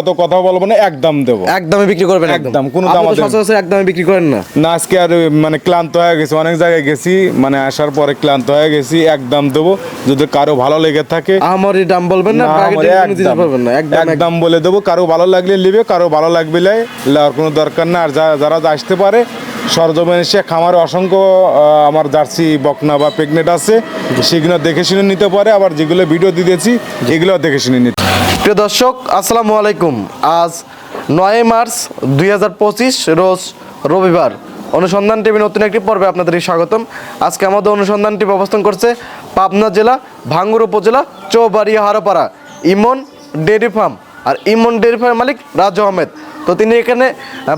অত কথা বলব না একদম দেবো। একদমে বিক্রি করবেন একদম, কোনো আপনি সচরাচর একদমে বিক্রি করেন না। না আজকে আর মানে ক্লান্ত হয়ে গেছি অনেক জায়গায় গেছি মানে আসার পরে ক্লান্ত হয়ে গেছি একদম দেবো। যদি কারও ভালো লেগে থাকে আমার দাম বলবেন না একদম বলে দেবো কারও ভালো লাগলে নেবে কারও ভালো লাগবে কোনো দরকার না আর যারা আসতে পারে সরজমিন এসে খামারে অসংখ্য আমার জার্সি বকনা বা প্রেগনেন্ট আছে সেগুলো দেখে শুনে নিতে পারে। আবার যেগুলো ভিডিও দিতেছি এগুলো দেখে শুনে নিতে প্রিয় দর্শক, আসসালামু আলাইকুম। আজ নয় মার্চ দুই হাজার পঁচিশ, রোজ রবিবার। অনুসন্ধান টিভি নতুন একটি পর্বে আপনাদের স্বাগতম। আজকে আমাদের অনুসন্ধান টিভি অবস্থান করছে পাবনা জেলা, ভাঙ্গুর উপজেলা, চৌবাড়িয়া, হারোপাড়া, ইমন ডেরি ফার্ম। আর ইমন ডেরি ফার্মের মালিক রাজু আহমেদ। তো তিনি এখানে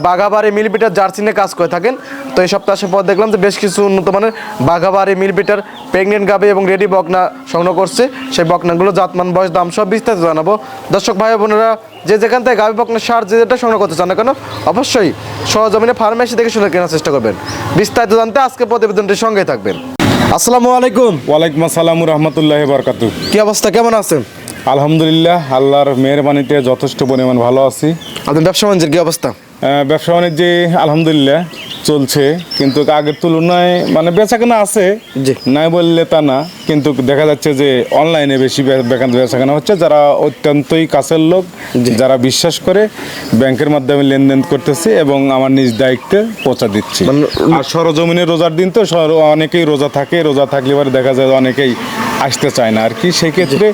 বাঘাবাড়ি মিলবিটার জার্সি নিয়ে কাজ করে থাকেন। তো এই সপ্তাহে আসার পর দেখলাম যে বেশ কিছু উন্নত মানের বাঘাবাড়ি মিলবিটার প্রেগনেন্ট গাবে এবং রেডি বকনা সংগ্রহ করছে। সেই বকনাগুলো জাতমান বয়স দাম সব বিস্তারিত জানাব। দর্শক ভাই বোনেরা যে যেখান থেকে গাভী বকনা সার যে যেটা সংগ্রহ করতে চান না কেন অবশ্যই সহজমিনে ফার্মেসি দেখে শুনে কেনার চেষ্টা করবেন। বিস্তারিত জানতে আজকে প্রতিবেদনটির সঙ্গে থাকবেন। আসসালামু আলাইকুম। ওয়ালাইকুম আসসালাম রহমতুল্লাহ বরকাতু কি অবস্থা? কেমন আছেন? আলহামদুলিল্লাহ আল্লাহর মেহরবানিতে যথেষ্ট পরিমাণ ভালো আছি। আপনার ব্যবসা বাণিজ্যের কি অবস্থা? ব্যবসা বাণিজ্যে আলহামদুলিল্লাহ চলছে কিন্তু আগের তুলনায় মানে বেচা কেনা আছে। নাই বললে তা না কিন্তু দেখা যাচ্ছে যে অনলাইনে বেশি বে- বেকান বেচা কেনা হচ্ছে যারা অত্যন্তই কাছের লোক যারা বিশ্বাস করে ব্যাংকের মাধ্যমে লেনদেন করতেছে এবং আমার নিজ দায়িত্বে পৌঁছা দিচ্ছি। মানে- আর সরজমিনে রোজার দিন তো সর- অনেকেই রোজা থাকে রোজা থাকলে এবার দেখা যায় অনেকেই আসতে চায় না আর কি সেই ক্ষেত্রে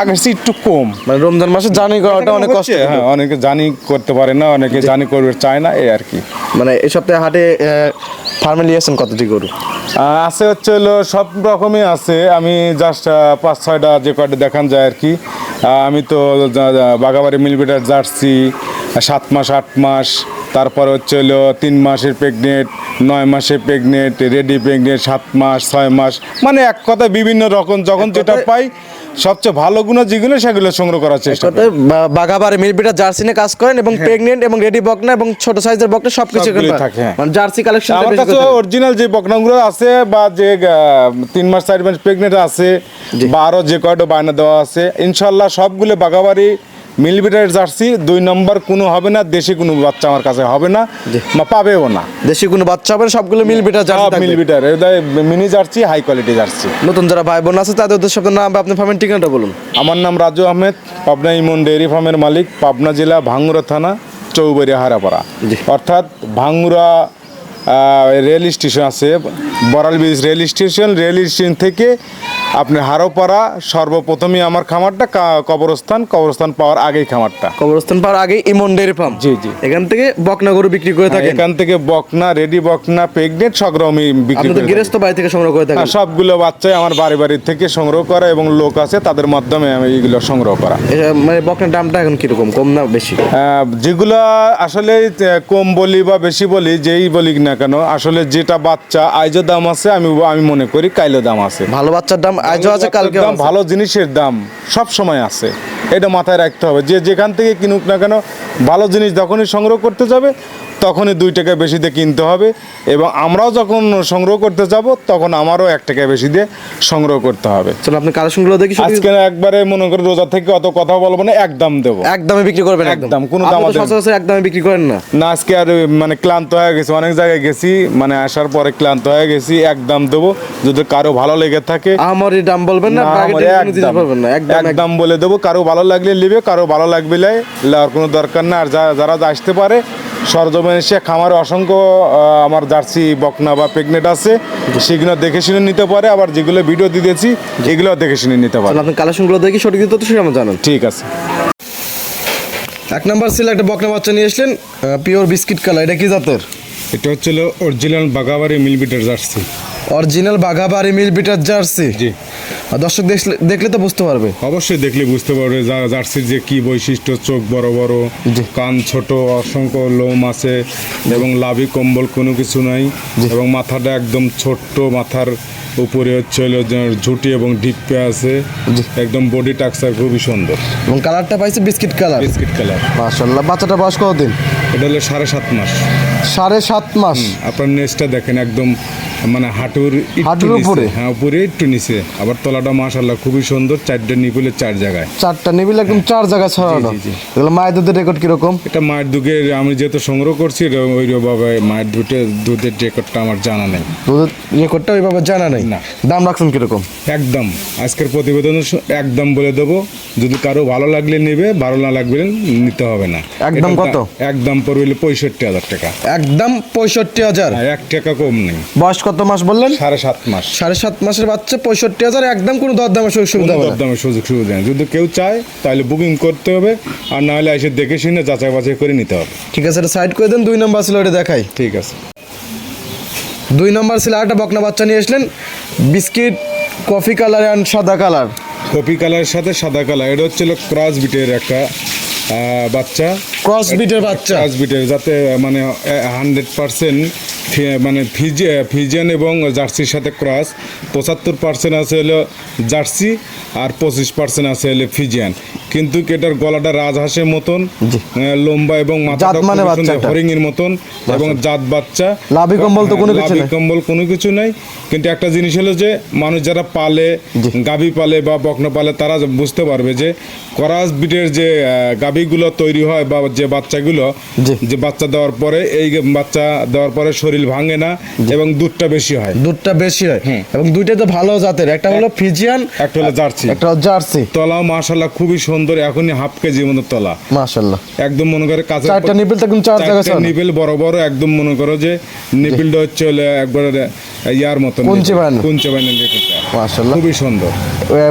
আগের চেয়ে একটু কম। মানে রমজান মাসে জার্নি করাটা অনেক কষ্ট। হ্যাঁ অনেকে জানি করতে পারে না অনেকে জানি করবে চায় না এই আর কি মানে এই সপ্তাহে হাটে ফার্মে নিয়েছেন কতটি গরু? আছে হচ্ছে হলো সব রকমই আছে। আমি জাস্ট পাঁচ ছয়টা যে কয়টা দেখান যায় আর কি আমি তো বাগাবাড়ি মিলবিটার জার্সি সাত মাস আট মাস তারপর হচ্ছে হলো তিন মাসের প্রেগনেন্ট নয় মাসের প্রেগনেন্ট রেডি প্রেগনেন্ট সাত মাস ছয় মাস মানে এক কথা বিভিন্ন রকম যখন যেটা পাই সবচেয়ে ভালো গুণ যেগুলো সেগুলো সংগ্রহ করার চেষ্টা করি। বাগাবারে মিলবিটা জার্সি নিয়ে কাজ করেন এবং প্রেগনেন্ট এবং রেডি বকনা এবং ছোট সাইজের বকনা সবগুলোই এখানে থাকে, হ্যাঁ। মানে জার্সি কালেকশন আমার কাছে অরিজিনাল যে বকনাগুলো আছে বা যে তিন মাস চার মাস প্রেগনেন্ট আছে বা আরও যে কয়টা বায়না দেওয়া আছে ইনশাল্লাহ সবগুলো বাগাবাড়ি মিলিমিটার জার্সি দুই নম্বর কোনো হবে না দেশি কোনো বাচ্চা আমার কাছে হবে না বা পাবেও না। দেশি কোনো বাচ্চা হবে সবগুলো মিলবিটা সব jersey. Millimetre mini jersey high quality jersey. নতুন যারা ভাই বোন আছে তাদের উদ্দেশ্যে আপনার নাম বা আপনার ফার্মের ঠিকানাটা বলুন। আমার নাম রাজু আহমেদ পাবনা ইমন ডেয়ারি ফার্মের মালিক পাবনা জেলা ভাঙ্গুরা থানা চৌবাড়িয়া হারাপাড়া। অর্থাৎ ভাঙ্গুরা রেল স্টেশন আছে Boral bridge rail station rail station থেকে আপনি হারোপাড়া সর্বপ্রথমে আমার খামারটা কবরস্থান কবরস্থান পাওয়ার আগেই খামারটা। কবরস্থান পাওয়ার আগে ইমন ডেয়ারি ফার্ম? জি, জি। এখান থেকে বকনা গরু বিক্রি করে থাকেন? এখান থেকে বকনা রেডি বকনা প্রেগনেন্ট সবরকমই বিক্রি আপনাদের করে গৃহস্থ বাড়ি থেকে সংগ্রহ করে থাকি। সবগুলো বাচ্চাই আমার বাড়ি বাড়ি থেকে সংগ্রহ করা এবং লোক আছে তাদের মাধ্যমে আমি এইগুলো সংগ্রহ করা। মানে বকনার দামটা এখন কীরকম? কম না বেশি? যেগুলো আসলে কম বলি বা বেশি বলি যেই বলি না কেন আসলে যেটা বাচ্চা আইজো দাম আছে আমি আমি মনে করি কাইলো দাম আছে। ভালো বাচ্চার দাম আজও আছে কালকে দাম ভালো জিনিসের দাম সব সময় আছে। এটা মাথায় রাখতে হবে। যে যেখান থেকে কিনুক না কেন ভালো জিনিস যখনই সংগ্রহ করতে যাবে তখনই দুই টাকা বেশি দিয়ে কিনতে হবে এবং আমরাও যখন সংগ্রহ করতে যাব তখন আমারও এক টাকা বেশি দিয়ে সংগ্রহ করতে হবে। চলো আপনি কালেকশনগুলো দেখি আজকে একবারে মনে করি রোজা থেকে অত কথা বলব না একদম দেবো। একদমে বিক্রি করবেন একদম। কোনো তো সচরাচর একদমে বিক্রি করেন না। না আজকে আর মানে ক্লান্ত হয়ে গেছি অনেক জায়গায় গেছি মানে আসার পরে ক্লান্ত হয়ে গেছি একদম দেবো। যদি কারও ভালো লেগে থাকে আমার দাম বলবেন না না, বাগেটে আমার কোনো দিতে একদম- না একদম বলে দেবো কারও ভালো লাগলে নেবে কারও ভালো লাগবে লাই কোনো দরকার না আর যারা আসতে পারে সরজমিন এসে খামারে অসংখ্য আমার জার্সি বকনা বা প্রেগনেট আছে সেগুলো দেখে শুনে নিতে পারে। আবার যেগুলো ভিডিও দিয়েছি এগুলো দেখে শুনে নিতে পারে। আপনি কালেকশনগুলো দেখি সঠিক তথ্য সেটা আমার জানান। ঠিক আছে। এক নাম্বার ছিল একটা বকনা বাচ্চা নিয়ে আসলেন পিওর বিস্কিট কালার এটা কি জাতের? এটা হচ্ছিল অরিজিনাল বাগাবাড়ি মিলবিটার জার্সি। অরিজিনাল বাঘা বাঘাবাড়ি মিল বিটার জার্সি? জি। আর দর্শক দেখলে তো বুঝতে পারবে। অবশ্যই দেখলে বুঝতে পারবে জার্সির যে কি বৈশিষ্ট্য চোখ বড় বড় কান ছোট অসংখ্য লোম আছে এবং লাভি কম্বল কোনো কিছু নাই এবং মাথাটা একদম ছোট্ট মাথার উপরে হচ্ছে হলো ঝুঁটি এবং ডিপ্পে আছে। একদম বডি টাক্সার খুবই সুন্দর। এবং কালারটা পাইছে বিস্কিট কালার বিস্কিট কালার মাশাল্লাহ বাচ্চাটা বয়স কতদিন? এটা হলো সাড়ে সাত মাস। সাড়ে সাত মাস। আপনার নেসটা দেখেন একদম মানে হাঁটুর হাঁটুর উপরে? হ্যাঁ উপরে একটু নিচে। আবার তলাটা মাশাল্লাহ খুবই সুন্দর চারটা নিপুলের চার জায়গায়। চারটা নিবিল একদম চার জায়গায় ছড়ানো। এগুলো মায়ের দুধের রেকর্ড কীরকম? এটা মায়ের দুধের আমি যেহেতু সংগ্রহ করছি ওই ভাবে মায়ের দুধের দুধের রেকর্ডটা আমার জানা নেই। দুধের রেকর্ডটা ওইভাবে জানা নেই? না। দাম রাখছেন কীরকম? একদম। আজকের প্রতিবেদন একদম বলে দেবো যদি কারও ভালো লাগলে নেবে ভালো না লাগলে নিতে হবে না। একদম কত? একদম পড়বে পঁয়ষট্টি হাজার টাকা। একদম পঁয়ষট্টি হাজার। আর এক টাকা কম নেই। বয়স কত মাস বললেন? সাড়ে সাত মাস। সাড়ে সাত মাসের বাচ্চা পঁয়ষট্টি হাজার একদম কোনো দরদামের সুযোগ সুবিধা না। সুযোগ সুবিধা নেই। যদি কেউ চায় তাহলে বুকিং করতে হবে আর না হলে এসে দেখে শুনে যাচাই বাছাই করে নিতে হবে। ঠিক আছে এটা সাইড করে দেন দুই নম্বর ছিল ওটা দেখাই। ঠিক আছে। দুই নম্বর ছিল আরেকটা বকনা বাচ্চা নিয়ে আসলেন বিস্কিট কফি কালার অ্যান্ড সাদা কালার কফি কালারের সাথে সাদা কালার এটা হচ্ছে ক্রস বিটের একটা বাচ্চা। ক্রস বিটের বাচ্চা। ক্রস বিটের যাতে মানে হান্ড্রেড পার্সেন্ট মানে ফিজে ফিজিয়ান এবং জার্সির সাথে ক্রস। পঁচাত্তর পার্সেন্ট আছে হলো জার্সি আর পঁচিশ পার্সেন্ট আছে হলো ফিজিয়ান। কিন্তু এটার গলাটা রাজহাঁসের মতন লম্বা এবং মানে বাচ্চাটা। হরিণের মতন এবং জাত বাচ্চা। লাভি কম্বল তো কোনো কিছু। কম্বল কোনো কিছু নাই। কিন্তু একটা জিনিস হলো যে মানুষ যারা পালে। গাভী পালে বা বকনা পালে তারা বুঝতে পারবে যে করাস বিটের যে গাভীগুলো তৈরি হয় বা যে বাচ্চাগুলো যে বাচ্চা দেওয়ার পরে এই বাচ্চা দেওয়ার পরে শরীর ভাঙে না এবং দুধটা বেশি হয়। দুধটা বেশি হয়। এবং দুইটা তো ভালো জাতের একটা হলো ফিজিয়ান একটা হলো জার্সি। একটা হলো জার্সি। তলা মাশাল্লাহ খুবই সুন্দর এখনই হাফ কেজি মতো তলা। মাশাল্লাহ একদম মনে করে কাছে চারটা নিপিল তো চার জায়গা আছে নিবেল বড় বড় একদম মনে করো যে নিপিলটা হচ্ছে একবার ইয়ার মতো কুঞ্চে বানানো। কুঞ্চে নিপিলটা। মাশাল্লাহ খুবই সুন্দর।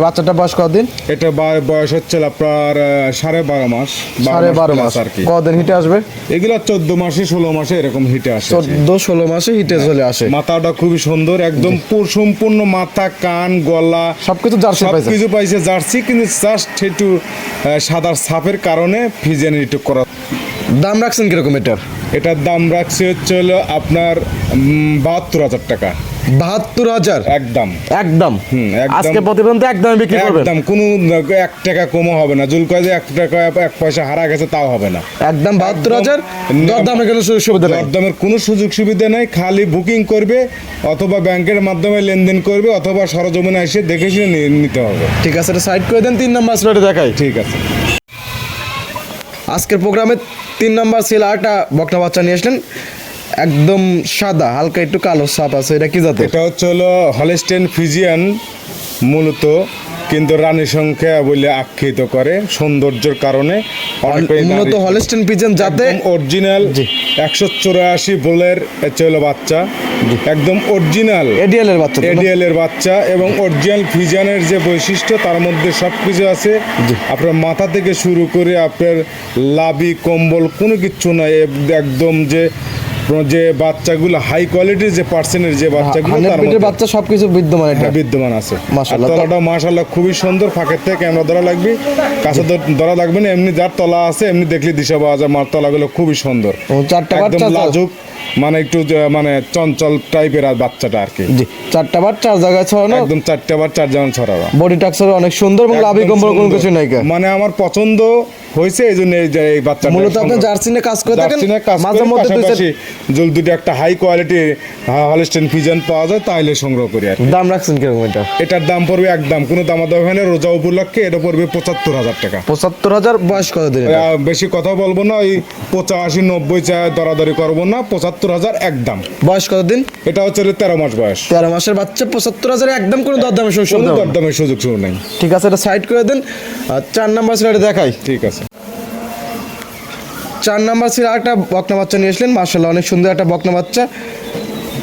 বাচ্চাটা বয়স কদিন এটা বয়স হচ্ছে আপনার সাড়ে বারো মাস সাড়ে বারো মাস। আর কি। কদিন হিটে আসবে? এগুলা চোদ্দ মাসে ষোলো মাসে এরকম হিটে আসে। চোদ্দ ষোলো মাসে হিটে চলে আসে। মাথাটা খুবই সুন্দর একদম সম্পূর্ণ মাথা কান গলা সবকিছু জার্সি পাইছে। কিছু পাইছে জার্সি কিন্তু জাস্ট একটু সাদার ছাপের কারণে ফিজেন একটু করা। দাম রাখছেন কীরকম এটার? এটার দাম রাখছে হচ্ছে হলো আপনার বাহাত্তর হাজার টাকা। বাহাত্তর হাজার। একদম। একদম। আজকে প্রতিবেদন তো একদম বিক্রি করবেন। একদম কোনো এক টাকা কমও হবে না। জুল কয়ে যে এক টাকা এক পয়সা হারা গেছে তাও হবে না। একদম বাহাত্তর হাজার। দরদামের কোনো সুযোগ সুবিধা নেই। দরদামের কোনো সুযোগ সুবিধা নেই। খালি বুকিং করবে অথবা ব্যাংকের মাধ্যমে লেনদেন করবে অথবা সরজমিনে এসে দেখে শুনে নিতে হবে। ঠিক আছে এটা সাইড করে দেন তিন নাম্বার স্লটে দেখাই। ঠিক আছে। আজকের প্রোগ্রামে তিন নাম্বার ছিল আটটা বকনা বাচ্চা নিয়ে আসলেন। একদম সাদা হালকা একটু কালো সাপ আছে এটা কি জাতের? এটা হচ্ছে হলো হলেস্টেন ফিজিয়ান মূলত কিন্তু রানী সংখ্যা বলে আখ্যায়িত করে সৌন্দর্যের কারণে মূলত নারী- পিজন যাতে অরিজিনাল। একশো চৌরাশি বোলের হলো বাচ্চা। একদম অরিজিনাল এডিএল এর বাচ্চা এডিএল এর বাচ্চা এবং অরিজিনাল ফিজানের যে বৈশিষ্ট্য তার মধ্যে সব কিছু আছে আপনার মাথা থেকে শুরু করে আপনার লাভি কম্বল কোনো কিচ্ছু নাই। একদম যে যে বাচ্চাগুলো হাই কোয়ালিটির যে পার্সেন্টের যে বাচ্চাগুলো হান্ড্রেড তার মধ্যে বাচ্চা সবকিছু বিদ্যমান এটা। হ্যাঁ, বিদ্যমান আছে। মাশাআল্লাহ। তলাটা মাশাল্লাহ খুবই সুন্দর ফাঁকের থেকে ক্যামেরা ধরা লাগবে। কাছে ধর- লাগবে না এমনি যার তলা আছে এমনি দেখলে দিশা পাওয়া যায়। মার তলাগুলো খুবই সুন্দর। চারটা লাজুক। মানে একটু মানে চঞ্চল টাইপের আর বাচ্চাটা আর কি। জি চারটা বার চার জায়গায় ছড়ানো? একদম চারটে বার চার জায়গায় ছড়াবা। বডি টাক্সার অনেক সুন্দর এবং লাভি কম্বল কোনো কিছু নাই। মানে আমার পছন্দ হয়েছে এই জন্য এই যে এই বাচ্চা মূলত আপনি জার্সি নিয়ে কাজ করে থাকেন? মাঝে মধ্যে দুই চার- যদি দুটো একটা হাই কোয়ালিটি হলস্টেন ফিজন পাওয়া যায় তাহলে সংগ্রহ করি আর কি। দাম রাখছেন কীরকম এটা? এটার দাম পড়বে একদম কোনো দামা দাম হয় না রোজা উপলক্ষে এটা পড়বে পঁচাত্তর হাজার টাকা। পঁচাত্তর হাজার বয়স কত দিন বেশি কথা বলব না ওই পঁচাশি নব্বই চা দরাদরি করব না পঁচাত্তর হাজার একদম। বয়স কত দিন এটা হচ্ছে তেরো মাস বয়স। তেরো মাসের বাচ্চা পঁচাত্তর হাজার একদম কোনো দরদামের সুযোগ কোনো। দরদামের সুযোগ সুযোগ নেই। ঠিক আছে এটা সাইড করে দেন। চার নাম্বার ছিল এটা দেখাই। ঠিক আছে। চার নাম্বার ছিল একটা বকনা বাচ্চা নিয়ে আসলেন। মার্শাল্লাহ অনেক সুন্দর একটা বকনা বাচ্চা।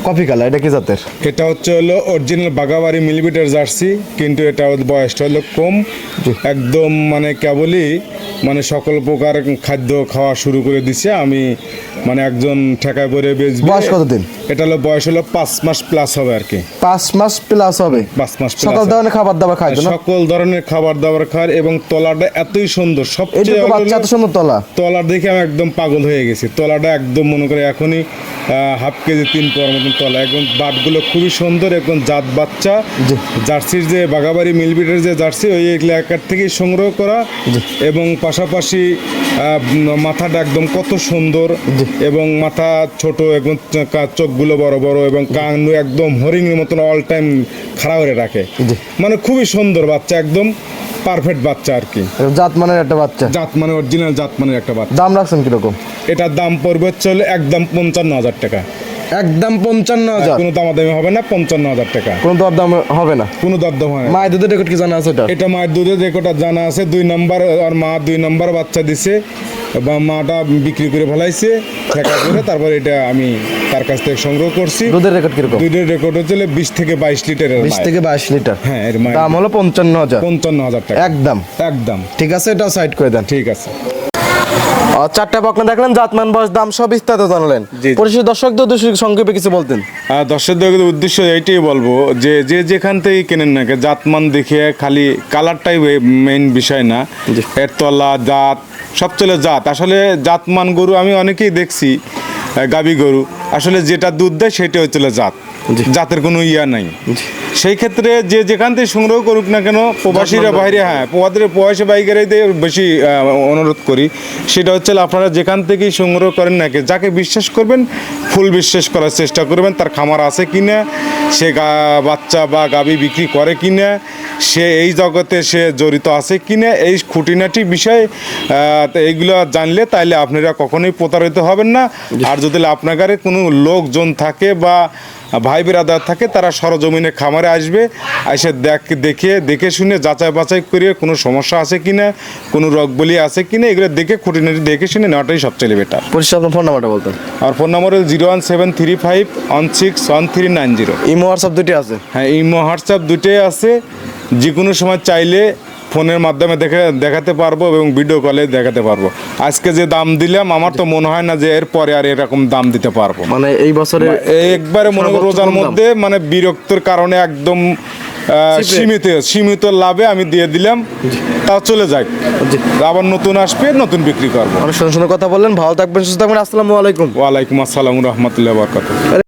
কফি কালার এটা কি জাতের? এটা হচ্ছে হলো অরিজিনাল বাগাবাড়ি মিলিমিটার জার্সি কিন্তু এটা বয়সটা হলো কম। একদম মানে কেবলই মানে সকল প্রকার খাদ্য খাওয়া শুরু করে দিছে। আমি মানে একজন ঠেকায় পরে বেচবে বয়স কতদিন? এটা হলো বয়স হলো পাঁচ মাস প্লাস হবে আর কি। পাঁচ মাস প্লাস হবে। পাঁচ মাস সকল ধরনের খাবার দাবার খায় সকল ধরনের খাবার দাবার খায় এবং তলাটা এতই সুন্দর সবচেয়ে বাচ্চা এত সুন্দর তলা। তলার দেখে আমি একদম পাগল হয়ে গেছি। তলাটা একদম মনে করে এখনই হাফ কেজি তিন পর মতন তলা। একদম বাটগুলো খুবই সুন্দর এবং জাত বাচ্চা। জার্সির যে বাগাবাড়ি মিলবিটের যে জার্সি ওই এলাকার থেকেই সংগ্রহ করা। এবং পাশাপাশি মাথাটা একদম কত সুন্দর এবং মাথা ছোট এবং চ- চোখগুলো বড় বড় এবং কান একদম হরিণের মতন অল টাইম খাড়া করে রাখে। মানে খুবই সুন্দর বাচ্চা একদম পারফেক্ট বাচ্চা আর কি। জাত মানের একটা বাচ্চা। জাত মানে অরিজিনাল জাত মানের একটা বাচ্চা। দাম রাখছেন কীরকম? এটার দাম পড়বে চলে একদম পঞ্চান্ন হাজার টাকা। একদম পঞ্চান্ন হাজার। কোনো দামাদামি হবে না পঞ্চান্ন হাজার টাকা। কোনো দর দাম হবে না? কোনো দরদাম হয় মায়ের দুধের রেকর্ড কি জানা আছে এটা? এটা মায়ের দুধের রেকর্ডটা জানা আছে দুই নম্বর আর মা দুই নম্বর বাচ্চা দিছে বা মাটা বিক্রি করে ফেলাইছে ঠেকা করে তারপর এটা আমি তার কাছ থেকে সংগ্রহ করছি। দুধের রেকর্ড কীরকম? দুধের রেকর্ড হচ্ছে বিশ থেকে বাইশ লিটারের বিশ থেকে বাইশ লিটার? হ্যাঁ এর দাম হলো পঞ্চান্ন হাজার। পঞ্চান্ন হাজার টাকা। একদম। একদম। ঠিক আছে এটা সাইড করে দেন। ঠিক আছে। চারটা বকনা দেখলেন জাতমান বয়স দাম সব বিস্তারিত জানালেন। পরিশেষ দর্শকদের উদ্দেশ্যে সংক্ষেপে কিছু বলতেন। দর্শকদের উদ্দেশ্য এইটাই বলব যে যে যেখান থেকে কেনেন না জাতমান দেখে খালি কালারটাই মেইন বিষয় না। এর তলা জাত সব চলে জাত। আসলে জাতমান গরু আমি অনেকেই দেখছি গাবি গাভী গরু। আসলে যেটা দুধ দেয় সেটা হচ্ছে জাত। জাতের কোনো ইয়া নাই। সেই ক্ষেত্রে যে যেখান থেকে সংগ্রহ করুক না কেন প্রবাসীরা বাইরে হ্যাঁ প্রবাদের প্রবাসী বাইকারীদের বেশি অনুরোধ করি। সেটা হচ্ছে আপনারা যেখান থেকেই সংগ্রহ করেন না যাকে বিশ্বাস করবেন ফুল বিশ্বাস করার চেষ্টা করবেন তার খামার আছে কি না সে গা- বাচ্চা বা গাভী বিক্রি করে কি না সে এই জগতে সে জড়িত আছে কি না এই খুঁটিনাটি বিষয় এইগুলো জানলে তাইলে আপনারা কখনোই প্রতারিত হবেন না। আর যদি আপনার কোনো লোকজন থাকে বা ভাই বিরাদার থাকে তারা সরজমিনে খামারে আসবে এসে দেখ দেখে দেখে শুনে যাচাই বাছাই করে কোনো সমস্যা আছে কি না কোনো রোগ বলি আছে কি না এগুলো দেখে খুঁটিনাটি দেখে শুনে নেওয়াটাই সবচেয়ে বেটার পরিশেষ আপনার ফোন নাম্বারটা বলতেন। আর ফোন নম্বর হল zero one seven three five one six one three nine zero imo WhatsApp দুটি আছে। হ্যাঁ ইমো হোয়াটসঅ্যাপ দুটোই আছে। যে কোনো সময় চাইলে ফোনের মাধ্যমে দেখে দেখাতে পারব এবং ভিডিও কলে দেখাতে পারব। আজকে যে দাম দিলাম আমার তো মনে হয় না যে এরপরে আর এরকম দাম দিতে পারব। মানে এই বছরে একবারে মনে রোজার মধ্যে মানে বিরক্তর কারণে একদম সীমিত সীমিত লাভে আমি দিয়ে দিলাম। তা চলে যাক। আবার নতুন আসবে নতুন বিক্রি করব। অনেক সুন্দর সুন্দর কথা বললেন ভালো থাকবেন সুস্থ থাকবেন আসসালামু আলাইকুম। ওয়ালাইকুম আসসালাম রহমতুল্লাহ বরকাত